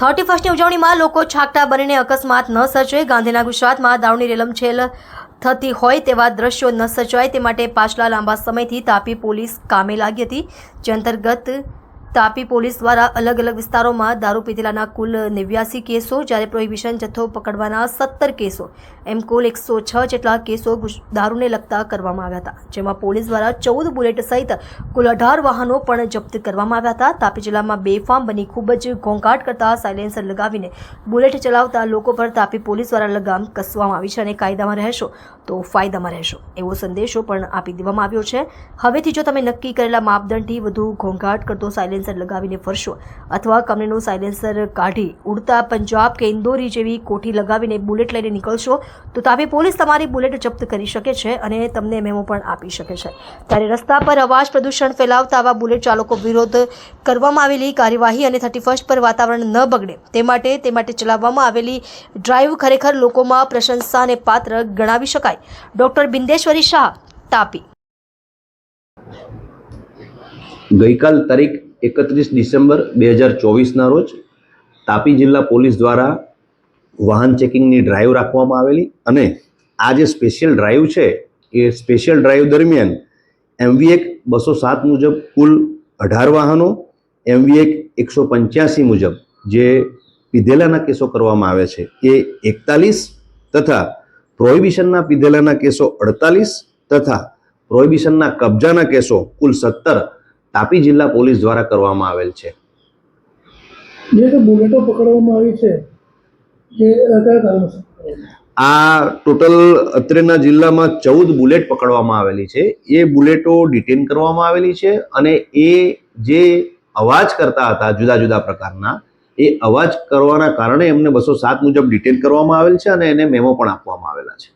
Thirty ફર્સ્ટની ઉજવણીમાં લોકો છાકટા બનીને અકસ્માત ન સર્જે ગાંધીના ગુજરાતમાં દારૂની રેલમછેલ થતી હોય તેવા દ્રશ્યો ન સર્જાય. તે માટે પાછલા લાંબા સમયથી તાપી પોલીસ કામે લાગી હતી. જે અંતર્ગત તાપી પોલીસ દ્વારા અલગ અલગ વિસ્તારોમાં દારૂ પીધેલાના કુલ નેવ્યાસી કેસો, જ્યારે પ્રોહિબિશન જથ્થો પકડવાના સત્તર કેસો. એમ કુલ એકસો છ જેટલા કેસો દારૂને લગતા કરવામાં આવ્યા હતા, જેમાં પોલીસ દ્વારા ચૌદ બુલેટ સહિત કુલ અઢાર વાહનો પણ જપ્ત કરવામાં આવ્યા હતા. તાપી જિલ્લામાં બેફામ બની ખૂબ જ ઘોંઘાટ કરતા સાયલેન્સર લગાવીને બુલેટ ચલાવતા લોકો પર તાપી પોલીસ દ્વારા લગામ કસવામાં આવી છે અને કાયદામાં રહેશો તો ફાયદામાં રહેશો, એવો સંદેશો પણ આપી દેવામાં આવ્યો છે. હવેથી જો તમે નક્કી કરેલા માપદંડથી વધુ ઘોંઘાટ કરતો સાયલેન્સર લગાવીને ફરશો. અથવા કમરેનું સાયલેન્સર કાઢી ઉડતા પંજાબ કે ઇન્દોરી જેવી કોઠી લગાવીને બુલેટ લઈને નીકળશો, તો તાપી પોલીસ તમારી બુલેટ જપ્ત કરી શકે છે અને તમને મેમો પણ આપી શકે છે. ત્યારે રસ્તા પર અવાજ પ્રદૂષણ ફેલાવતા આવા બુલેટ ચાલકો વિરોધ કરવામાં આવેલી કાર્યવાહી અને થર્ટી ફર્સ્ટ પર વાતાવરણ ન બગડે. તે માટે તે માટે ચલાવવામાં આવેલી ડ્રાઈવ ખરેખર લોકોમાં પ્રશંસાને પાત્ર ગણાવી શકાય. ડોક્ટર બિંદેશ્વરી શાહ, તાપી. ગઈકાલ તારીખ એકત્રીસ ડિસેમ્બર બે હજાર ચોવીસના રોજ તાપી જિલ્લા પોલીસ દ્વારા વાહન ચેકિંગની ડ્રાઈવ રાખવામાં આવેલી અને આ જે સ્પેશિયલ ડ્રાઈવ છે, એ સ્પેશિયલ ડ્રાઈવ દરમિયાન એમવીએક બસો સાત મુજબ કુલ અઢાર વાહનો એમવીએક એકસો પંચ્યાસી મુજબ જે પીધેલાના કેસો કરવામાં આવે છે, એ એકતાલીસ તથા પ્રોહિબિશનના પીધેલાના કેસો અડતાલીસ તથા પ્રોહિબિશનના કબજાના કેસો કુલ સત્તર તાપી જિલ્લા પોલીસ દ્વારા કરવામાં આવેલ છે. જે બુલેટો પકડવામાં આવી છે જે કયા કારણોસર આ ટોટલ અત્રેના જિલ્લામાં ચૌદ બુલેટ પકડવામાં આવેલી છે. એ બુલેટો ડિટેન કરવામાં આવેલી છે અને એ જે અવાજ કરતા હતા જુદા જુદા પ્રકારના એ અવાજ કરવાના કારણે એમને બસો સાત મુજબ ડિટેન કરવામાં આવેલ છે અને એને મેમો પણ આપવામાં આવેલા છે.